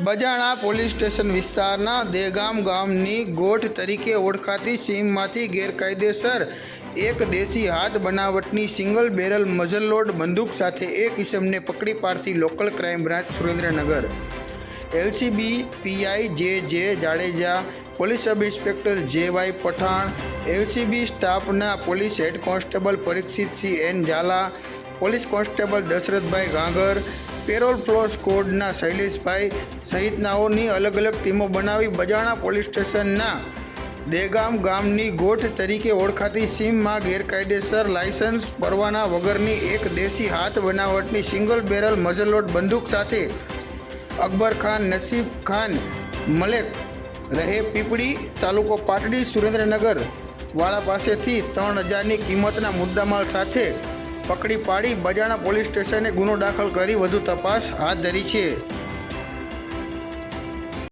બજાણા police station વિસ્તારના દેગામ ગામની ગોઠ તરીકે ઓળખાતી સીમમાંથી ગેરકાયદેસર એક દેશી હાથ બનાવટની સિંગલ બેરલ મઝલલોડ બંદૂક સાથે એક ઇસમને પકડી પાડતી local crime branch Surendranagar LCB PI J J Jadeja police sub inspector J Y Pathan LCB સ્ટાફના police head constable Parikshitsinh N Zala police constable Dashrathbhai Gangar parole floor સ્કોડના શૈલેષભાઈ સહિતનાઓની અલગ અલગ ટીમો બનાવી બજાણા પોલીસ સ્ટેશનના દેગામ ગામની ગોઠ તરીકે ઓળખાતી સીમમાં ગેરકાયદેસર લાયસન્સ પરવાના વગરની એક દેશી હાથ બનાવટની સિંગલ બેરલ મઝલોડ બંદૂક સાથે અકબર ખાન, નસીબ ખાન, મલેક રહે પીપળી તાલુકો પાટડી સુરેન્દ્રનગર વાળા પાસેથી ત્રણ હજારની કિંમતના મુદ્દામાલ સાથે પકડી પાડી બજાણા પોલીસ સ્ટેશને ગુનો દાખલ કરી વધુ તપાસ હાથ ધરી છે.